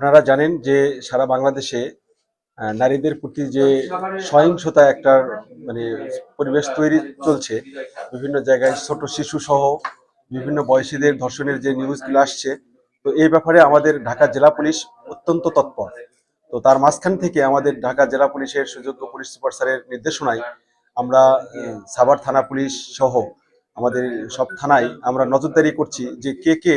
আপনারা জানেন যে সারা বাংলাদেশে নারীদের প্রতি যে সহিংসতা একটা মানে পরিবেশ তৈরি চলছে, বিভিন্ন জায়গায় ছোট শিশু সহ বিভিন্ন বয়সীদের ধর্ষণের যে নিউজগুলো আসছে, তো এই ব্যাপারে আমাদের ঢাকা জেলা পুলিশ অত্যন্ত তৎপর। তো তার মাঝখান থেকে আমাদের ঢাকা জেলা পুলিশের সুযোগ্য পুলিশ সুপার স্যারের নির্দেশনায় আমরা সাভার থানা পুলিশ সহ আমাদের সব থানায় আমরা নজরদারি করছি যে কে কে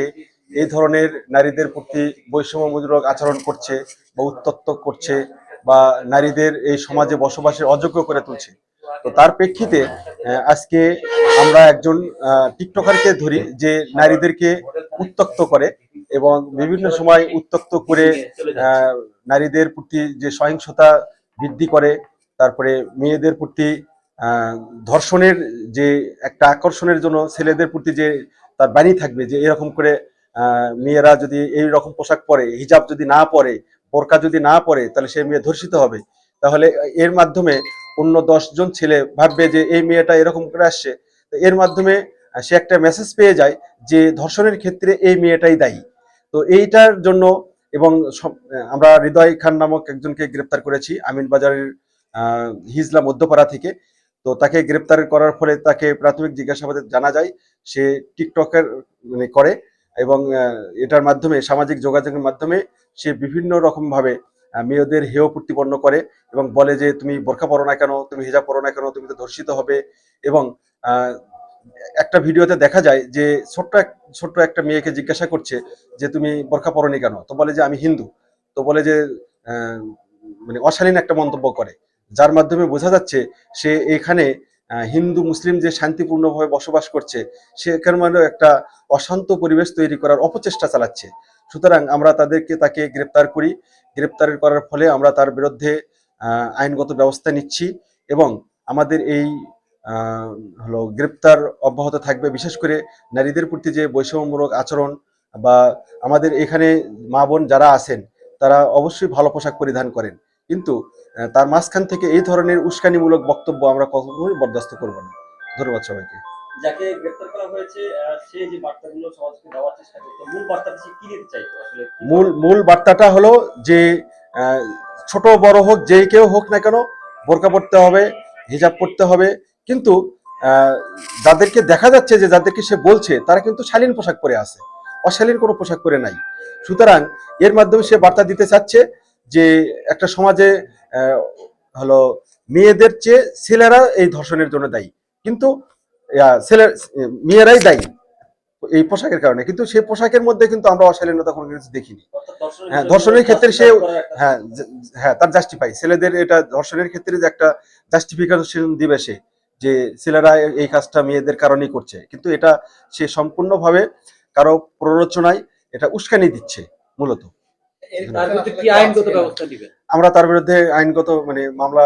এই ধরনের নারীদের প্রতি বৈষম্যমূলক আচরণ করছে বা উত্তক্ত করছে বা নারীদের এই সমাজে বসবাসের অযোগ্য করে তুলছে। তো তার প্রেক্ষিতে আজকে আমরা একজন টিকটকারকে ধরি যে নারীদেরকে উত্তক্ত করে এবং বিভিন্ন সময় উত্তক্ত করে নারীদের প্রতি যে সহিংসতা বৃদ্ধি করে, তারপরে মেয়েদের প্রতি ধর্ষণের যে একটা আকর্ষণের জন্য ছেলেদের প্রতি যে তার বাণী থাকবে যে এরকম করে মেয়েরা যদি এই রকম পোশাক পরে, হিজাব যদি না পরে বোরকা যদি না পরে, তাহলে সে মেয়ে ধর্ষিত হবে। তাহলে এর মাধ্যমে অন্য জন ছেলে ভাববে যে এই মেয়েটা এরকম করে আসছে। এর মাধ্যমে সে একটা মেসেজ পেয়ে যায় যে ধর্ষণের ক্ষেত্রে এই মেয়েটাই দায়ী। তো এইটার জন্য এবং আমরা হৃদয় খান নামক একজনকে গ্রেপ্তার করেছি, আমিন বাজারের হিজলা মধ্যপাড়া থেকে। তো তাকে গ্রেপ্তার করার ফলে তাকে প্রাথমিক জিজ্ঞাসাবাদে জানা যায়, সে টিকটকের মানে করে। এটার মাধ্যমে, সামাজিক যোগাযোগের মাধ্যমে সে বিভিন্ন রকম ভাবে মেয়েদের হেয় প্রতিপন্ন করে এবং বলে যে, তুমি বোরখা পরো না কেন? তুমি হিজাব পরো না কেন? তুমি তো ধর্ষিত হবে। এবং একটা ভিডিওতে দেখা যায় যে, ছোট্ট এক, ছোট্ট একটা মেয়েকে জিজ্ঞাসা করছে যে, তুমি বোরখা পরনি কেন? তো বলে যে, আমি হিন্দু। তো বলে যে মানে অশালীন একটা মন্তব্য করে। যার মাধ্যমে বোঝা যাচ্ছে, সে এখানে হিন্দু, মুসলিম যে শান্তিপূর্ণভাবে বসবাস করছে, সেখানে মানে একটা অশান্ত পরিবেশ তৈরি করার অপচেষ্টা চালাচ্ছে। সুতরাং আমরা তাদেরকে, তাকে গ্রেপ্তার করি। গ্রেপ্তার করার ফলে আমরা তার বিরুদ্ধে আইনগত ব্যবস্থা নিচ্ছি এবং আমাদের এই হলো গ্রেপ্তার অব্যাহত থাকবে। বিশেষ করে নারীদের প্রতি যে বৈষম্যমূলক আচরণ বা আমাদের এখানে মা বোন যারা আছেন, তারা অবশ্যই ভালো পোশাক পরিধান করেন। কিন্তু তার মাঝখান থেকে এই ধরনের উস্কানিমূলক বক্তব্য আমরা কখনোই বরদাস্ত করব না। ধন্যবাদ সবাইকে। যাকে গ্রেপ্তার করা হয়েছে সে যে বার্তাগুলো সমাজকে দেওয়ার চেষ্টা করতো মূল বার্তাটা সে কি দিতে চাইতো আসলে? মূল মূল বার্তাটা হলো যে ছোট বড় হোক, যে কেউ হোক না কেন বোরকা পড়তে হবে, হিজাব পড়তে হবে। কিন্তু যাদেরকে দেখা যাচ্ছে যে যাদেরকে সে বলছে, তারা কিন্তু শালীন পোশাক পরে আছে। অশালীন কোনো পোশাক পরে নাই। সুতরাং, এর মাধ্যমে সে বার্তা দিতে চাচ্ছে যে, একটা সমাজে হলো, মেয়েদের চেয়ে ছেলেরা এই ধর্ষণের জন্য দায়ী। কিন্তু আহ, ছেলে মেয়েরাই দায়ী এই পোশাকের কারণে। কিন্তু সেই পোশাকের মধ্যে কিন্তু আমরা অশালীনতা কোনো কিছু দেখিনি। হ্যাঁ, ধর্ষণের ক্ষেত্রে সে- হ্যাঁ হ্যাঁ তার জাস্টিফাই ছেলেদের এটা ধর্ষণের ক্ষেত্রে যে একটা জাস্টিফিকেশন দিবে সে যে ছেলেরা এই কাজটা মেয়েদের কারণেই করছে। কিন্তু এটা সে সম্পূর্ণভাবে কারও প্ররোচনায় এটা উস্কানি দিচ্ছে মূলত। আমরা তার বিরুদ্ধে আইনগত মানে মামলা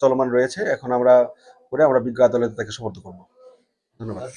চলমান রয়েছে। এখন আমরা করে আমরা বিজ্ঞ আদালতে তাকে সমর্থ করব। ধন্যবাদ।